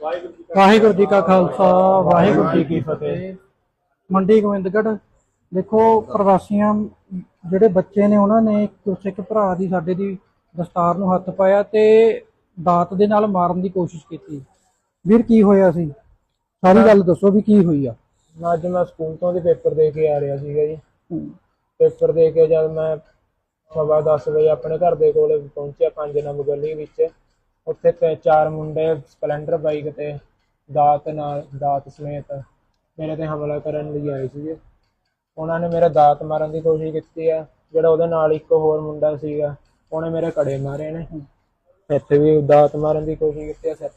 ਵਾਹਿਗੁਰੂ ਜੀ ਕਾ ਖਾਲਸਾ ਵਾਹਿਗੁਰੂ ਜੀ ਕੀ ਫਤਿਹ। ਮੰਡੀ ਗੋਬਿੰਦਗੜ੍ਹ ਦੇਖੋ ਪ੍ਰਵਾਸੀਆਂ ਜਿਹੜੇ ਬੱਚੇ ਨੇ ਉਹਨਾਂ ਨੇ ਇੱਕ ਭਰਾ ਦੀ ਸਾਡੇ ਦੀ ਦਸਤਾਰ ਨੂੰ ਹੱਥ ਪਾਇਆ ਤੇ ਦਾਤ ਦੇ ਨਾਲ ਮਾਰਨ ਦੀ ਕੋਸ਼ਿਸ਼ ਕੀਤੀ। ਵੀਰ ਕੀ ਹੋਇਆ ਸੀ? ਸਾਰੀ ਗੱਲ ਦੱਸੋ ਵੀ ਕੀ ਹੋਈ ਆ। ਅੱਜ ਮੈਂ ਸਕੂਲ ਤੋਂ ਦੀ ਪੇਪਰ ਦੇ ਕੇ ਆ ਰਿਹਾ ਸੀਗਾ ਜੀ। ਪੇਪਰ ਦੇ ਕੇ ਜਦ ਮੈਂ ਸਵਾ 10 ਵਜੇ ਆਪਣੇ ਘਰ ਦੇ ਕੋਲੇ ਪਹੁੰਚਿਆ ਪੰਜ ਨੰਬਰ ਗਲੀ ਵਿੱਚ। ਉੱਥੇ ਤੇ ਚਾਰ ਮੁੰਡੇ ਸਪਲੈਂਡਰ ਬਾਈਕ ਤੇ ਦਾਤ ਨਾਲ ਦਾਤ ਸਮੇਤ ਮੇਰੇ ਤੇ ਹਮਲਾ ਕਰਨ ਲਈ ਆਏ ਸੀਗੇ। ਉਹਨਾਂ ਨੇ ਮੇਰੇ ਦਾਤ ਮਾਰਨ ਦੀ ਕੋਸ਼ਿਸ਼ ਕੀਤੀ ਆ। ਜਿਹੜਾ ਉਹਦੇ ਨਾਲ ਇੱਕ ਹੋਰ ਮੁੰਡਾ ਸੀਗਾ ਉਹਨੇ ਮੇਰੇ ਕੜੇ ਮਾਰੇ ਨੇ। ਇੱਥੇ ਵੀ ਦਾਤ ਮਾਰਨ ਦੀ ਕੋਸ਼ਿਸ਼ ਕੀਤੀ ਆ ਸਿਰ